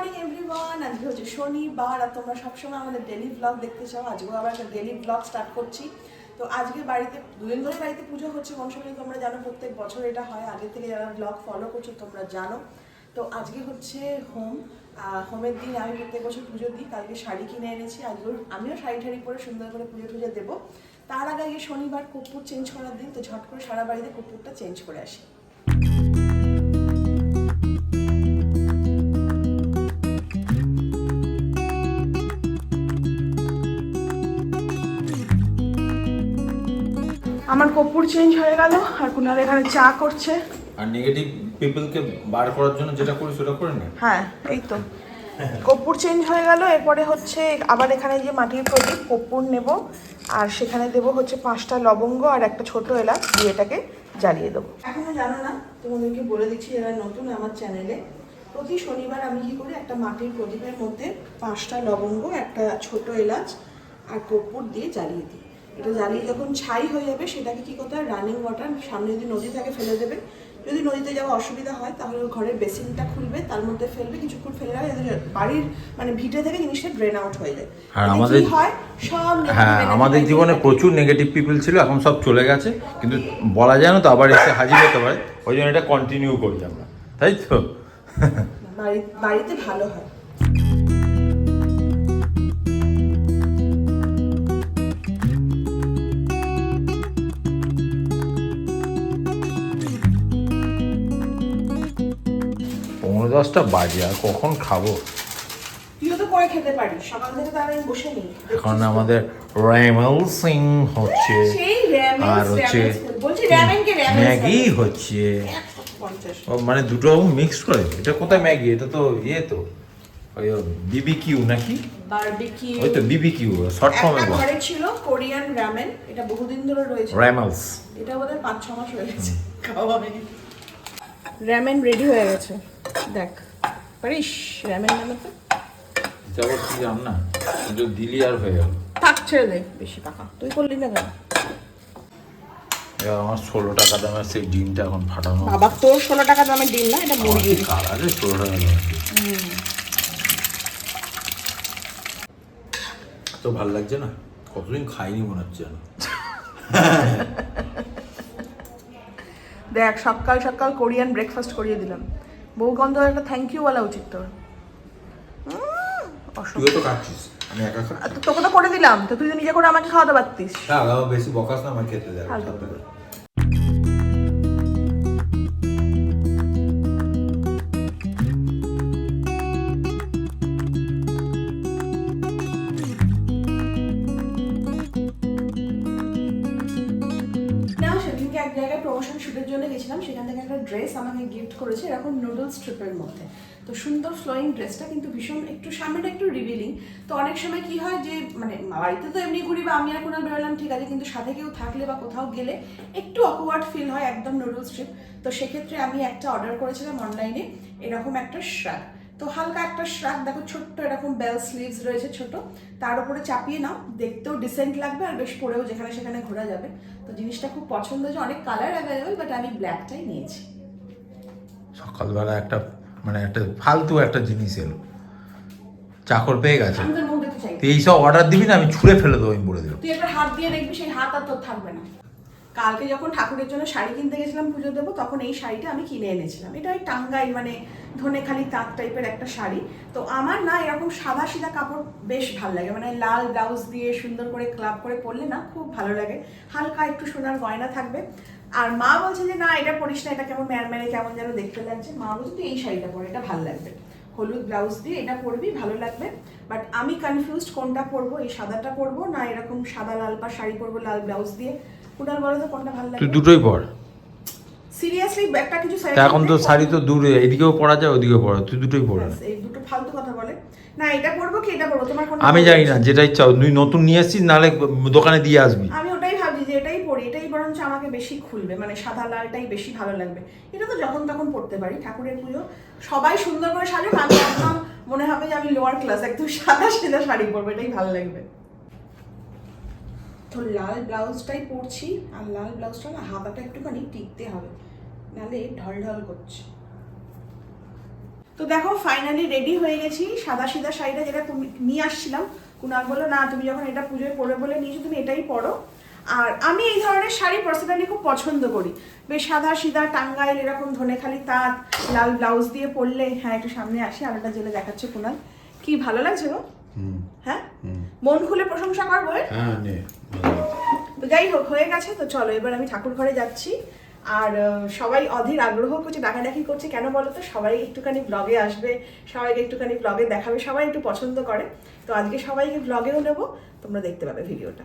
Morning everyone আজকে হচ্ছে শনিবার আর তোমরা সবসময় আমাদের ডেলি ব্লগ দেখতে চাও। আজকেও আবার একটা ডেলি ব্লগ স্টার্ট করছি। তো আজকে বাড়িতে, দুদিন ধরে বাড়িতে পুজো হচ্ছে মনসামী তোমরা জানো, প্রত্যেক বছর এটা হয়। আগে থেকে যারা ব্লগ ফলো করছ, তোমরা জানো। তো আজকে হচ্ছে হোম। হোমের দিন আমি প্রত্যেক বছর পুজো দিই। কালকে শাড়ি কিনে এনেছি। আজকেও আমিও শাড়ি ঠাড়ি পরে সুন্দর করে পুজো টুজো দেবো। তার আগে শনিবার কর্পূর চেঞ্জ করার দিন, তো ঝট করে সারা বাড়িতে কর্পূরটা চেঞ্জ করে আসি। আমার কর্পূর চেঞ্জ হয়ে গেল আর কুনাল এখানে চা করছে। আর নেগেটিভ পিপলকে বার করার জন্য যেটা করি সেটা করে নে। হ্যাঁ এই তো। কর্পূর চেঞ্জ হয়ে গেল এরপরে হচ্ছে আবার এখানে যে মাটির প্রদীপ কর্পূর নেব আর সেখানে দেব হচ্ছে পাঁচটা লবঙ্গ আর একটা ছোট এলাচ দিয়ে এটাকে জ্বালিয়ে দেবো। এখনও জানো না তোমাদেরকে বলে দিচ্ছি যারা নতুন আমার চ্যানেলে প্রতি শনিবার আমি কি করি একটা মাটির প্রদীপের মধ্যে পাঁচটা লবঙ্গ একটা ছোট এলাচ আর কর্পূর দিয়ে জ্বালিয়ে দিই। এটা জ্বালিয়ে যখন ছাই হয়ে যাবে সেটাকে কি করতে হয়? রানিং ওয়াটার সামনে যদি নদী থাকে ফেলে দেবে। যদি নদীতে যাওয়া অসুবিধা হয় তাহলে ঘরের বেসিনটা খুলবে তার মধ্যে ফেলবে কিছুক্ষণ ফেলে রাখবে যাতে বাড়ির মানে ভিটে থেকে জিনিসটা ড্রেন আউট হয়ে যায়। এতে কি আমাদের- হয় সব হ্যাঁ আমাদের জীবনে প্রচুর নেগেটিভ পিপল ছিল এখন সব চলে গেছে। কিন্তু বলা যায় না তো আবার এসে হাজির হতে পারে। ওই জন্য এটা কন্টিনিউ করি আমরা। তাই তো? বাড়ি- বাড়িতে ভালো হয়। দশটা বাজে আর কখন খাব? এখন আমাদের র্যামেল সিং হচ্ছে আর হচ্ছে ম্যাগি হচ্ছে। মানে দুটো মিক্স করে? এটা কোথায় ম্যাগি? এটা তো ইয়ে তো ওই বিবি কিউ নাকি? বারবিকিউ। ওই তো বিবি কিউ শর্ট ফর্মে ঘরে ছিল কোরিয়ান রামেন এটা বহুদিন ধরে রয়েছে। র্যামেলস এটা মাস হয়ে গেছে খাওয়া হয়নি। রেডি হয়ে গেছে। দেখ পারিস র্যামেন বানাতে? এটা আবার কি জান না কিন্তু দিলি আর হয়ে গেল। থাক ছেড়ে দে বেশি টাকা। তুই করলি না কেন? আমার ষোলো টাকা দামের সেই ডিমটা এখন ফাটানো। বাবা তোর ষোলো টাকা দামের ডিম না এটা মুরগির। ষোলো টাকা দামের তো ভালো লাগছে না কতদিন খাইনি মনে হচ্ছে না দেখ সকাল সকাল কোরিয়ান ব্রেকফাস্ট করিয়ে দিলাম। বউ গন্ধ একটা থ্যাংক ইউ বলা উচিত তোর। তুইও তো খাচ্ছিস আমি একা খাচ্ছি তোকে তো করে দিলাম তো তুই তো নিজে করে আমাকে খাওয়াতে পারতিস। না বেশি বকাস না আমার খেতে দেয় এক জায়গায় প্রমোশন শুটের জন্য গেছিলাম, সেখান থেকে একটা ড্রেস আমাকে গিফট করেছে এরকম নুডলস স্ট্রিপের মধ্যে। তো সুন্দর ফ্লোয়িং ড্রেসটা কিন্তু ভীষণ, একটু সামনেটা একটু রিভিলিং তো অনেক সময় কি হয় যে মানে বাড়িতে তো এমনি ঘুরি বা আমি আর কোনো বেরোলাম, ঠিক আছে, কিন্তু সাথে কেউ থাকলে বা কোথাও গেলে একটু অকওয়ার্ড ফিল হয় একদম নুডলস স্ট্রিপ তো সেক্ষেত্রে আমি একটা অর্ডার করেছিলাম অনলাইনে এরকম একটা শ্রাগ তো হালকা একটা শ্রাগ দেখো ছোট্ট এরকম বেল স্লিভস রয়েছে ছোট তার উপরে চাপিয়ে নাও দেখতেও ডিসেন্ট লাগবে আর বেশ পরেও যেখানে সেখানে ঘোরা যাবে। তো জিনিসটা খুব পছন্দ হয়েছে অনেক কালার অ্যাভেলেবল বাট আমি ব্ল্যাকটাই নিয়েছি। সকালবেলা একটা মানে একটা ফালতু একটা জিনিস এলো। চাকর পেয়ে গেছে। এইসব অর্ডার দিবি না আমি ছুঁড়ে ফেলে দেবো আমি বলে দিলাম তুই একটা হাত দিয়ে দেখবি সেই হাত আর তোর থাকবে না। কালকে যখন ঠাকুরের জন্য শাড়ি কিনতে গেছিলাম পুজো দেবো, তখন এই শাড়িটা আমি কিনে এনেছিলাম। এটা ওই টাঙ্গাই মানে ধনেখালি তাঁত টাইপের একটা শাড়ি। তো আমার না এরকম সাদা সিধা কাপড় বেশ ভালো লাগে। মানে লাল ব্লাউজ দিয়ে সুন্দর করে ক্লাব করে পরলে না খুব ভালো লাগে। হালকা একটু সোনার গয়না থাকবে। আর মা বলছে যে, না, এটা পরিস না, এটা কেমন ম্যারম্যারে কেমন যেন দেখতে লাগছে। মা বলছে, তুই এই শাড়িটা পরে, এটা ভালো লাগবে। হলুদ ব্লাউজ দিয়ে এটা পরবি, ভালো লাগবে। বাট আমি কনফিউজড কোনটা পরবো? এই সাদাটা পরবো না এরকম সাদা লাল পা শাড়ি পরবো লাল ব্লাউজ দিয়ে? বলো তো কোনটা ভালো তুই দুটোই পর সিরিয়াসলি একটা কিছু এখন তো শাড়ি তো দূরে এদিকেও পরা যায় ওদিকেও পরা তুই দুটোই ব্যাস, এই দুটো ফালতু কথা বলে। না এটা পরবো কি এটা পরবো তোমার কোনটা আমি জানি না যেটা ইচ্ছা তুই নতুন নিয়ে আসছিস নাহলে দোকানে দিয়ে আসবি। আমি ওটাই ভাবছি যে এটাই পরি এটাই বরঞ্চ আমাকে বেশি খুলবে মানে সাদা লালটাই বেশি ভালো লাগবে। এটা তো যখন তখন পড়তে পারি ঠাকুরের পুজো। সবাই সুন্দর করে সাজুক আমি একদম মনে হবে যে আমি লোয়ার ক্লাস একদম সাদা সাদা শাড়ি পরবো এটাই ভালো লাগবে। তো লাল ব্লাউজটাই পরছি আর লাল ব্লাউজটা না হাতাটা একটুখানি টিকতে হবে নালে ঢল ঢল করছে। তো দেখো ফাইনালি রেডি হয়ে গেছি সাদা সিধা শাড়িটা যেটা তুমি- নিয়ে আসছিলাম। কুনাল বলল না তুমি যখন এটা পুজোয় পরে বলে নিয়েছো তুমি এটাই পরো। আর আমি এই ধরনের শাড়ি পার্সোনালি খুব পছন্দ করি। বেশ সাদা সিধা টাঙ্গাইল এরকম ধনেখালি তাঁত লাল ব্লাউজ দিয়ে পরলে হ্যাঁ একটু সামনে আসি আলোটা জেলে দেখাচ্ছে কুনাল। কি ভালো লাগছে গো? হ্যাঁ? মন খুলে প্রশংসা করব? হ্যাঁ তো যাই হোক, হয়ে গেছে, তো চলো, এবার আমি ঠাকুর ঘরে যাচ্ছি। আর সবাই অধীর আগ্রহ করছে, ডাকাডাকি করছে, কেন বলো তো? সবাই একটুখানি ব্লগে আসবে, সবাইকে একটুখানি ব্লগে দেখাবে, সবাই একটু পছন্দ করে। তো আজকে সবাইকে ব্লগেও নেব, তোমরা দেখতে পাবে ভিডিওটা।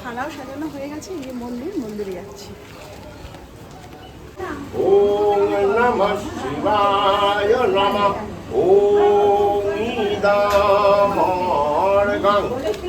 থালাও সাজানো হয়ে গেছে, এই মন্দির, মন্দিরে যাচ্ছি। ওম নমঃ শিবায় নমঃ। ওম ইদামং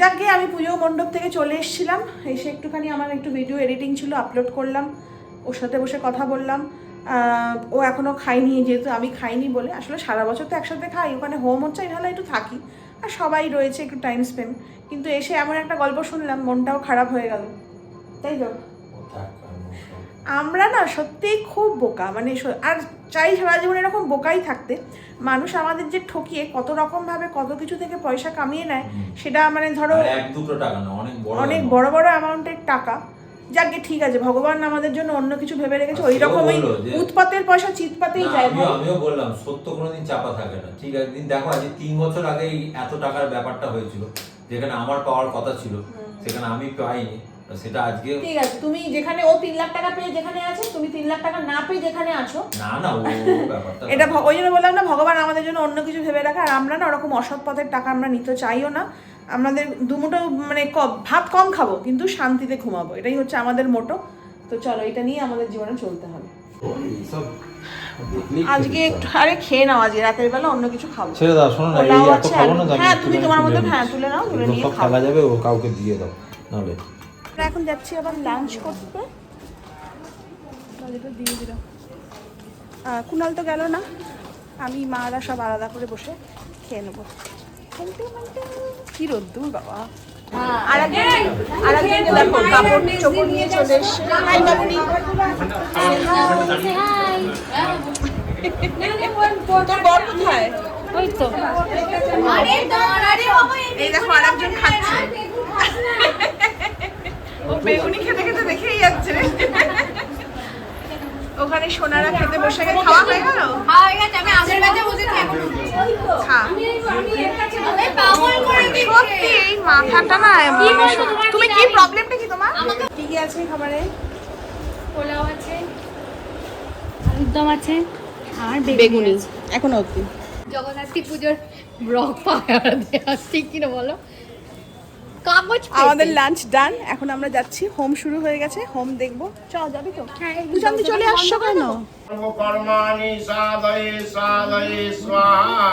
যাকে আমি পুজো মণ্ডপ থেকে চলে এসেছিলাম। এসে একটুখানি আমার একটু ভিডিও এডিটিং ছিল আপলোড করলাম। ওর সাথে বসে কথা বললাম। আহ, ও এখনও খাইনি যেহেতু আমি খাইনি বলে। আসলে সারা বছর তো একসাথে খাই ওখানে হোম হচ্ছে এখানে একটু থাকি। আর সবাই রয়েছে একটু টাইম স্পেন্ড কিন্তু এসে এমন একটা গল্প শুনলাম মনটাও খারাপ হয়ে গেল। তাই তো? আমরা না সত্যিই খুব বোকা মানে আর চাই সারা জীবন এরকম বোকাই থাকতে। মানুষ আমাদের যে ঠকিয়ে কত রকম ভাবে কত কিছু থেকে পয়সা কামিয়ে নেয় সেটা মানে ধরো দুটো টাকা অনেক। বড় বড় অ্যামাউন্টের টাকা। যাকে ঠিক আছে ভগবান আমাদের জন্য অন্য কিছু ভেবে রেখেছে ওই রকমই উৎপাতের পয়সা চিৎপাতেই যায় আমিও বললাম সত্য কোনোদিন চাপা থাকে না। ঠিক আছে দিন দেখো আজ তিন বছর আগে এত টাকার ব্যাপারটা হয়েছিল যেখানে আমার পাওয়ার কথা ছিল সেখানে আমি পাইনি। সেটা আজকে ঠিক আছে তুমি যেখানে ও তিন লাখ টাকা পেয়ে যেখানে আছে তুমি তিন লাখ টাকা না পেয়ে যেখানে আছো। না না ও ব্যাপারটা এটা ওই জন্য বললাম না ভগবান আমাদের জন্য অন্য কিছু ভেবে রাখে আর আমরা না ওরকম অসৎ পথের টাকা আমরা নিতে চাইও না। আমাদের দুমুটো মানে ভাত কম খাব কিন্তু শান্তিতে ঘুমাবো এটাই হচ্ছে আমাদের মোটো। তো চলো এটা নিয়ে আমাদের জীবনে চলতে হবে। আজকে একটু আরে খেয়ে নাও আজকে রাতের বেলা অন্য কিছু খাব। ছেড়ে দাও শোনো না এই এত খাব না হ্যাঁ, তুমি তোমার মতো- হ্যাঁ, তুলে নাও, তুলে নিয়ে খাওয়া যাবে ও কাউকে দিয়ে দাও নাহলে। আমরা এখন যাচ্ছি আবার লাঞ্চ করতে। দিয়ে দিলাম কুনাল তো গেল না। আমি মারা সব আলাদা করে বসে খেয়ে নেব। কি রোদ্দুর বাবা। আর একজন আর একজনকে দেখো কাপড় চোপড় নিয়ে চলে এসছে। হাই বাবুনি। তোর বর কোথায়? ওই তো। এই দেখো আর একজন খাচ্ছে। ও বেগুনি খেতে খেতে দেখেই যাচ্ছে। ওখানে সোনারা খেতে বসে গেছে। খাওয়া হয়ে গেল? খা। সত্যি এই মাথাটা না তুমি কি? প্রবলেমটা কি তোমার? কি কি আছে খাবারে? পোলাও আছে। আলুর দম আছে আর বেগুনি এখনও অব্দি জগন্নাথী পুজোর ব্লগ পাওয়া দেওয়া ঠিক কিনা বলো? কাগজ আমাদের লাঞ্চ ডান এখন আমরা যাচ্ছি হোম শুরু হয়ে গেছে হোম দেখব। চল যাবি তো? হ্যাঁ, চলে আসছো কেন? কর্মাণি সাধয়ে সাধয়ে স্বাহা।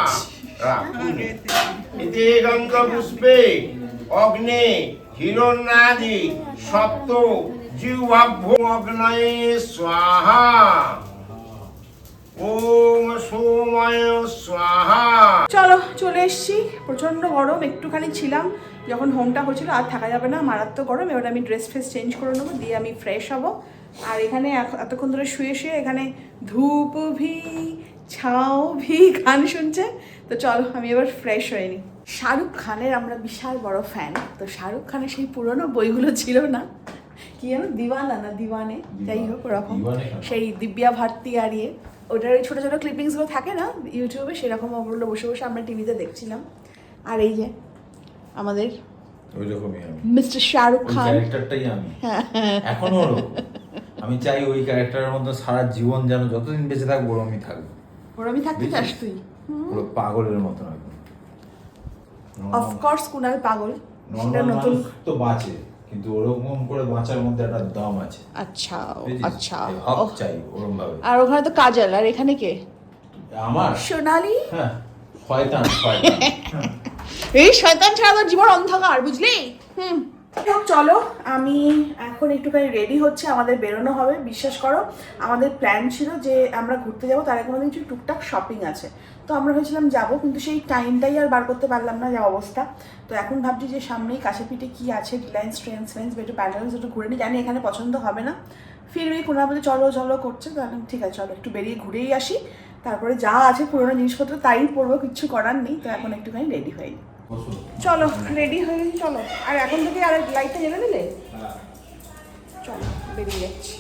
ইতি গন্ধ পুষ্পে অগ্নে হিরণ্যাদি সপ্ত জিহ্বাভ্য অগ্নয়ে স্বাহা। ওম সোময় স্বাহা। চলো চলে এসেছি। প্রচণ্ড গরম একটুখানি ছিলাম। যখন হোমটা হচ্ছিল আর থাকা যাবে না মারাত্মক গরম এবার আমি ড্রেস ফ্রেস চেঞ্জ করে নেব দিয়ে আমি ফ্রেশ হব। আর এখানে এখ- এতক্ষণ ধরে শুয়ে শুয়ে এখানে ধূপ ভি ছাও ভি গান শুনছে। তো চলো আমি এবার ফ্রেশ হয়ে নিই শাহরুখ খানের আমরা বিশাল বড় ফ্যান তো শাহরুখ খানের সেই পুরনো বইগুলো ছিল না? কি যেন দিওয়ানা না দিওয়ানে? যাই হোক ওরকম। সেই দিব্যা ভারতী আর ইয়ে ওটার ওই ছোটো ছোটো ক্লিপিংসগুলো থাকে না ইউটিউবে সেরকম ওগুলো বসে বসে আমরা টিভিতে দেখছিলাম। আর এই যে আমাদের আমি। মিস্টার শাহরুখ খান। ক্যারেক্টারটাই আমি। এখনও ওরকম। আমি চাই ওই ক্যারেক্টারের মধ্যে সারা জীবন যেন যতদিন বেঁচে থাকব ওরমই থাকব ওর আমি থাকতে চাস তুই? পুরো পাগলের মতন একদম অফকোর্স কুনাল পাগল সেটা নতুন তো বাঁচে কিন্তু ওরকম করে বাঁচার মধ্যে একটা দম আছে। আচ্ছা? আচ্ছা। হক চাই ওরম ভাবে আর ওখানে তো কাজল আর এখানে কে? আমার? সোনালি? হ্যাঁ শয়তান শয়তান। এই শয়তান ছাড়া তোর জীবন অন্ধকার, বুঝলি? হুম। চলো, আমি এখন একটুখানি রেডি হচ্ছে, আমাদের বেরোনো হবে, বিশ্বাস করো। আমাদের প্ল্যান ছিল যে আমরা ঘুরতে যাব, তার আমাদের কিছু টুকটাক শপিং আছে। তো আমরা ভেবেছিলাম যাব, কিন্তু সেই টাইমটাই আর বার করতে পারলাম না, যা অবস্থা। তো এখন ভাবছি যে সামনেই কাছে পিঠে কী আছে রিলায়েন্স ট্রেন্স ফ্রেন্স একটু প্যান্ডেলস একটু ঘুরে নিই। জানি এখানে পছন্দ হবে না। ফিরবি কোনো বলে চলো চলো করছে তাহলে ঠিক আছে, চলো, একটু বেরিয়ে ঘুরেই আসি। তারপরে যা আছে পুরোনো জিনিসপত্র, তাই পরবো কিচ্ছু করার নেই, তো এখন একটুখানি রেডি হয়ে নিই। চলো রেডি হয়ে গেছি চলো। আর এখন থেকে আর লাইটটা জ্বেলে দিলে? চলো বেরিয়ে যাচ্ছি।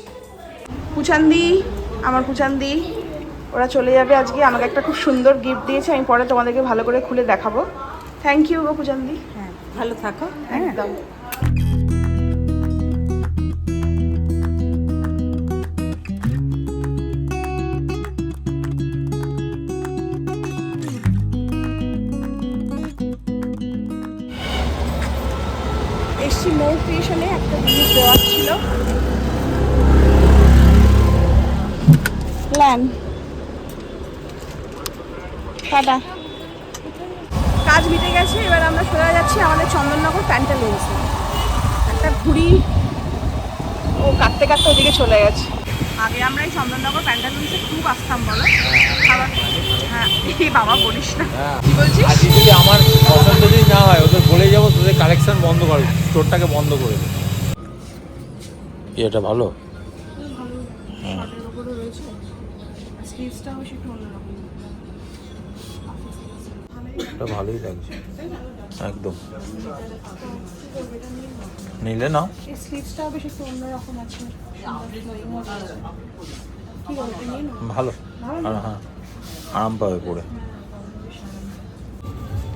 কুচান্দি আমার কুচান্দি ওরা চলে যাবে আজকে। আমাকে একটা খুব সুন্দর গিফট দিয়েছে আমি পরে তোমাদেরকে ভালো করে খুলে দেখাবো। থ্যাংক ইউ গো কুচান্দি হ্যাঁ ভালো থাকো। একদম। ক্রিয়েশনে দেওয়ার ছিল প্ল্যান টাটা কাজ মিটে গেছে এবার আমরা চলে যাচ্ছি আমাদের চন্দননগর প্যান্টালুন্সে একটা ঘুড়ি ও কাটতে কাটতে ওদিকে চলে গেছে। আগে আমরা এই চন্দননগর প্যান্টালুন্সে খুব আসতাম বলো? খাবার হ্যাঁ এই বাবা বলিস না। কি বলছিস? আজকে যদি আমার পছন্দ যদি না হয় ওদের বলে যাব তোদের কালেকশন বন্ধ করে স্টোরটাকে বন্ধ করে এটা ভালো? এটা ভালোই লাগছে। একদম। নিলে নাও? ভালো। আর হ্যাঁ আরাম পাবে পরে।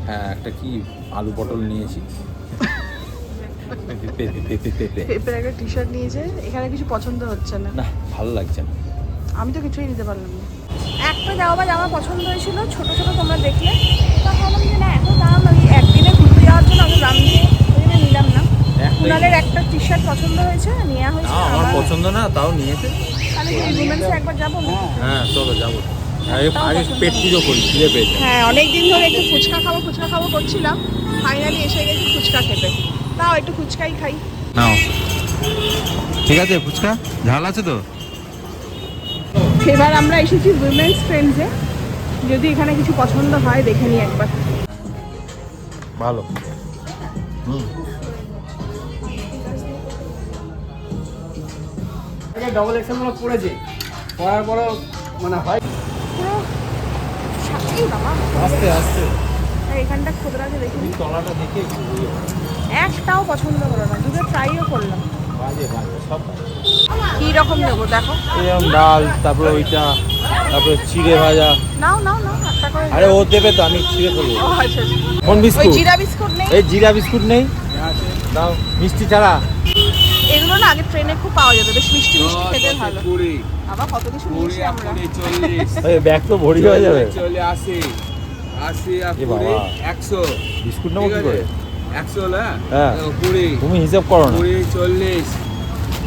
হ্যাঁ একটা কি আলু পটল নিয়েছি। পেপের একটা টি শার্ট নিয়েছে এখানে কিছু পছন্দ হচ্ছে না না ভালো লাগছে না আমি তো কিছুই নিতে পারলাম না একটা জামা বা জামা পছন্দ হয়েছিল ছোট ছোট তোমরা দেখলে তা ভাবলাম যে না এত দাম আমি একদিনে ঘুরতে যাওয়ার জন্য অত দাম দিয়ে ওই জন্য নিলাম না কুনালের একটা টি শার্ট পছন্দ হয়েছে নেওয়া হয়েছে আমার পছন্দ না তাও নিয়েছে তাহলে কি উমেন্সে একবার যাব হ্যাঁ চলো যাব আগে আগে পেট পুজো করি খিদে পেয়েছে হ্যাঁ অনেক ধরে একটু ফুচকা খাব ফুচকা খাব করছিলাম ফাইনালি এসে গেছি ফুচকা খেতে তাও একটু ফুচকাই খাই। নাও। ঠিক আছে ফুচকা? ঝাল আছে তো? এবার আমরা এসেছি উইমেন্স ফ্রেন্ডসে যদি এখানে কিছু পছন্দ হয় দেখে নিই একবার। ভালো। ডবল এক্সেলগুলো পড়েছে। পড়ার পরও মানে হয়। আস্তে আস্তে। আর এখানটা খুদরাকে দেখিনি তলাটা দেখে একটাও পছন্দ হলো না দুটো ট্রাইও করলাম। কি রকম নেব দেখো। এরকম ডাল তারপরে ওইটা তারপরে চিড়ে ভাজা। নাও নাও নাও একটা করে আরে ও দেবে তো আমি ফেলব ও আচ্ছা আচ্ছা। কোন ওই বিস্কুট? জিরা বিস্কুট নেই? এই জিরা বিস্কুট নেই? দাও মিষ্টি ছাড়া। এগুলো না আগে ট্রেনে খুব পাওয়া যেত বেশ মিষ্টি মিষ্টি খেতে ভালো। আবার কত কিছু নিয়েছি আমরা। এই ব্যাগ তো ভরি হয়ে যাবে। আর এ কুড়ি বাবা। একশো। বিস্কুট নেব ঠিক কি করে? হ্যাঁ? হ্যাঁ। কুড়ি তুমি হিসাব করো না। কুড়ি চল্লিশ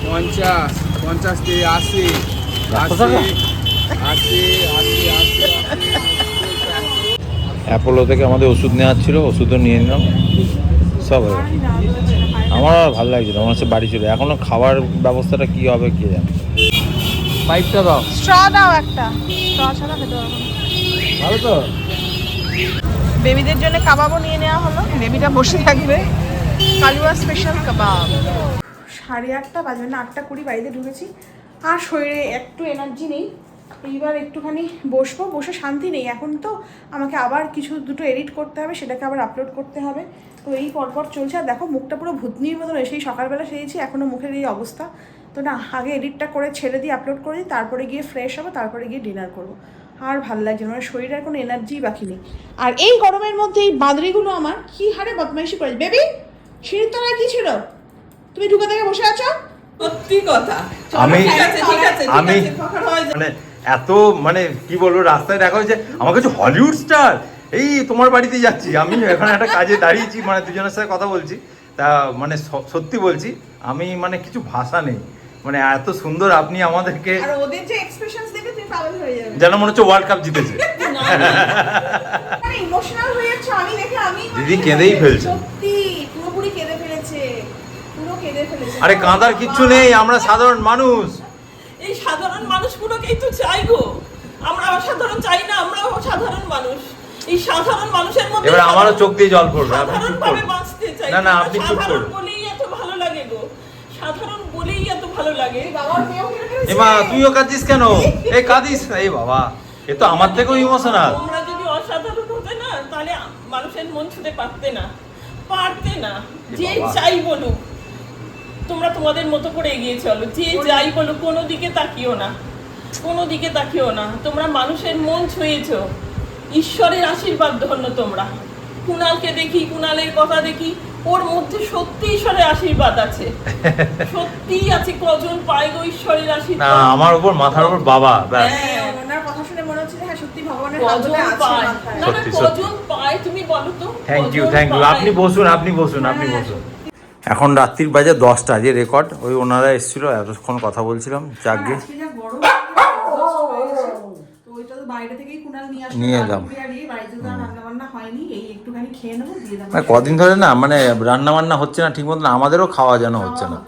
পঞ্চাশ পঞ্চাশ থেকে আশি আশি আশি অ্যাপোলো থেকে আমাদের ওষুধ নেওয়ার ছিল ওষুধও নিয়ে নিলাম। সব আমার আর ভালো লাগছে না আমার হচ্ছে বাড়ি ছিল এখনও খাবার ব্যবস্থাটা কি হবে কে জানে। পাইপটা দাও। স্ট্র দাও একটা। স্ট্র ছাড়া খেতে পারব ভালো তো? বেবিদের জন্য কাবাবও নিয়ে নেওয়া হলো। বেবিটা বসে থাকবে। কালুয়া স্পেশাল কাবাব। সাড়ে আটটা বাজবে না, আটটা কুড়ি বাড়িতে ঢুকেছি। আর শরীরে একটু এনার্জি নেই। এইবার একটুখানি বসবো, বসে শান্তি নেই। এখন তো আমাকে আবার কিছু দুটো এডিট করতে হবে, সেটাকে আবার আপলোড করতে হবে। তো এই পরপর চলছে। আর দেখো, মুখটা পুরো ভূতনির মতন সেই সকালবেলা সেরেছি এখনও মুখের এই অবস্থা। তো না, আগে এডিটটা করে ছেড়ে দিয়ে আপলোড করে দিই, তারপরে গিয়ে ফ্রেশ হব, তারপরে গিয়ে ডিনার করব। আর ভালো লাগছে না, মানে শরীরের কোনো এনার্জি বাকি নেই। আর এই গরমের মধ্যে এই বাদরিগুলো আমার কি হারে বদমাইশি করেছে। বেবি সিঁড়ির তলায় কি ছিল? তুমি ঢুকে থেকে বসে আছো? সত্যি কথা। আমি আমি হয়ে? মানে এত মানে কি বলব রাস্তায় দেখা হয়েছে আমার কাছে হলিউড স্টার এই তোমার বাড়িতে যাচ্ছি। আমি এখন একটা কাজে দাঁড়িয়েছি মানে দুজনের সাথে কথা বলছি। তা মানে স- সত্যি বলছি আমি মানে কিছু ভাষা নেই। মানে এত সুন্দর আপনি আমাদেরকে আর ওদের যে এক্সপ্রেশনস দেখে তুই পাগল হয়ে যাবে। যেন মনে হচ্ছে ওয়ার্ল্ড কাপ জিতেছে। মানে ইমোশনাল হয়ে যাচ্ছে আমি দেখে আমি মানে- দিদি কেঁদেই ফেলছে। সত্যি পুরোপুরি কেঁদে ফেলেছে পুরো কেঁদে ফেলেছে। আরে কাঁদার কিচ্ছু নেই আমরা সাধারণ মানুষ। এই সাধারণ মানুষগুলোকেই তো চাই গো। আমরা অসাধারণ চাই না আমরাও সাধারণ মানুষ। এই সাধারণ মানুষের মধ্যে এবার আমারও চোখ দিয়ে জল পড়বে আপনি চুপ করুন। না না আপনি চুপ করুন বলেই এত ভালো লাগে গো সাধারণ বলেই এত ভালো লাগে। বাবার মেয়েও কেঁদে এমা তুইও কাঁদিস কেন? এই কাঁদিস এই বাবা। এ তো আমার থেকেও ইমোশনাল তোমরা যদি অসাধারণ হতে না তাহলে মানুষের মন ছুতে পারতে না। পারতে না। যে চাই বলুক তোমরা তোমাদের মতো করে এগিয়ে চলো। যে যাই বলুক কোনো দিকে তাকিও না। কোনো দিকে তাকিও না। তোমরা মানুষের মন ছুঁয়েছো। ঈশ্বরের আশীর্বাদ ধন্য তোমরা। কুণালকে দেখি কুণালের কথা দেখি। ওর মধ্যে সত্যি ঈশ্বরের আশীর্বাদ আছে। সত্যি আছে কজন পায় গো ঈশ্বরের আশীর্বাদ। না আমার উপর মাথার উপর বাবা ব্যাস। হ্যাঁ ওনার কথা শুনে মনে হচ্ছে হ্যাঁ সত্যি ভগবানের হাত ধরে আছে সত্যি, সত্যি। কজন পায় তুমি বলো তো? থ্যাংক ইউ থ্যাংক ইউ আপনি বসুন আপনি বসুন আপনি বসুন। এখন রাত্রির বাজে দশটা যে রেকর্ড ওই ওনারা এসেছিল এতক্ষণ কথা বলছিলাম যাকে আজকে যা গরম হয়েছে, তো ওইটা তো বাইরে থেকেই কুনাল নিয়ে আসলো নিয়ে এলাম। আর বাড়িতে তো রান্না বান্না হয়নি এই একটুখানি খেয়ে নেব দিয়ে দেবো। কদিন ধরে না মানে রান্না বান্না হচ্ছে না ঠিক মতন আমাদেরও খাওয়া যেন হচ্ছে না।